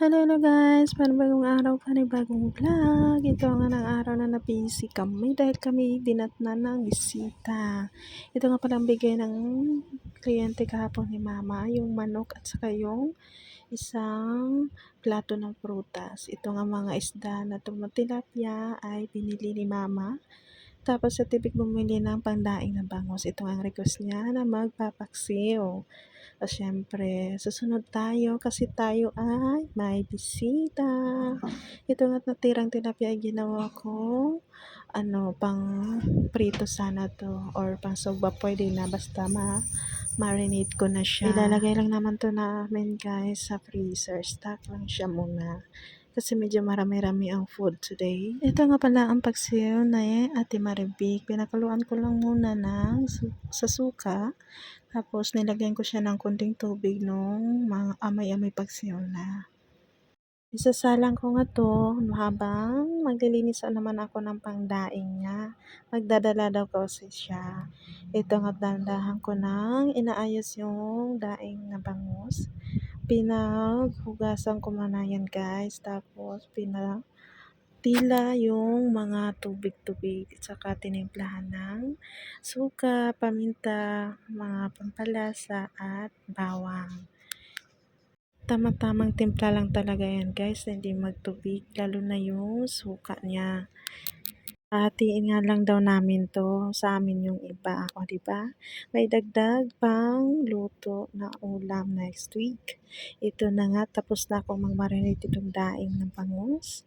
Hello, hello guys! Panibagong araw, panibagong vlog. Ito nga ng araw na na-busy kami dahil kami dinatna ng bisita. Ito nga palang bigay ng kliyente kahapon ni mama, yung manok at saka yung isang plato ng prutas. Ito nga mga isda na tilapia ay binili ni mama. Tapos sa tibig bumili ng pangdaing na bangos. Ito ang request niya na magpapaksiw. O syempre, susunod tayo kasi tayo ay may bisita. Ito nga't natirang tilapia ay ginawa ko ano, pang prito sana to or pang sogba pwede na basta ma marinate ko na siya. Ilalagay lang naman to namin guys sa freezer. Stock lang siya muna kasi medyo marami-rami ang food today. Ito nga pala ang pagsiyo na eh, Ate Maribik. Pinakuluan ko lang muna ng su- sa suka. Tapos nilagyan ko siya ng konting tubig nung mga amay-amay pagsiyo na. Isasalang ko nga to habang maglilinis naman ako ng pangdaing niya. Magdadala daw kasi siya. Ito nga dandahan ko nang inaayos yung daing na bangus pinaghugasan ko muna yan guys. Tapos pinatila yung mga tubig-tubig at saka tinimplahan ng suka, paminta, mga pampalasa at bawang. Tama-tamang timpla lang talaga yan guys, hindi magtubig, lalo na yung suka niya. Hahatiin nga lang daw namin to sa amin yung iba. O, di ba? May dagdag pang luto na ulam next week. Ito na nga, tapos na akong mag-marinate itong daing ng bangus.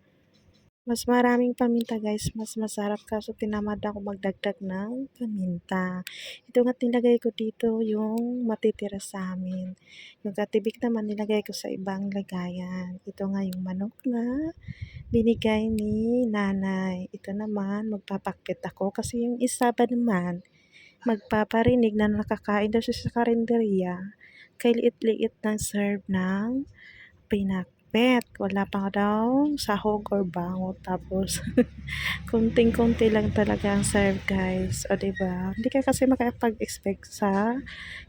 Mas maraming paminta guys, mas masarap kaso tinamad ako magdagdag ng paminta. Ito nga nilagay ko dito yung matitira sa amin. Yung katibik naman nilagay ko sa ibang lagayan. Ito nga yung manok na binigay ni nanay. Ito naman, magpapakit ako kasi yung isa ba naman, magpaparinig na nakakain daw siya sa karinderya. Kay liit-liit ng serve ng pinakbet. Wala pa daw sahog or bango. Tapos, kunting-kunti lang talaga ang serve guys. O diba? Hindi ka kasi makapag-expect sa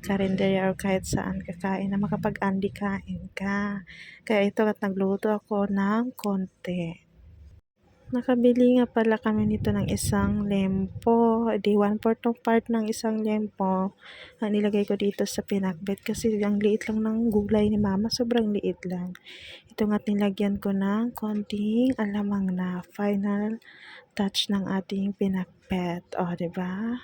karinderya or kahit saan kakain na makapag-andi kain ka. Kaya ito at nagluto ako ng konti. Nakabili nga pala kami nito ng isang lempo. Di one fourth ng part ng isang lempo ang nilagay ko dito sa pinakbet kasi ang liit lang ng gulay ni mama. Sobrang liit lang. Ito nga nilagyan ko ng konting alamang na final touch ng ating pinakbet. O, ba?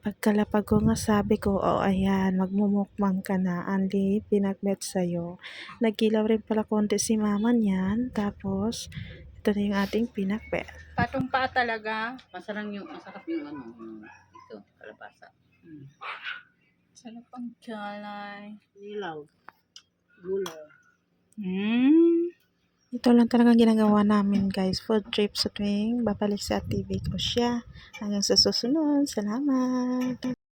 Pagkalapag ko nga sabi ko, oh ayan, magmumukmang ka na, Andy, pinakbet sa'yo. Nagkilaw rin pala konti si mama niyan, tapos ito na yung ating pinakbet. Patong pa talaga. Masarap yung, masarap yung ano, yung ito, kalabasa. Mm. Sarap ang galay. Nilaw. Gulaw. Mm. Ito lang talaga ginagawa namin guys, food trip sa tuwing babalik sa TV ko siya. Hanggang sa susunod, salamat!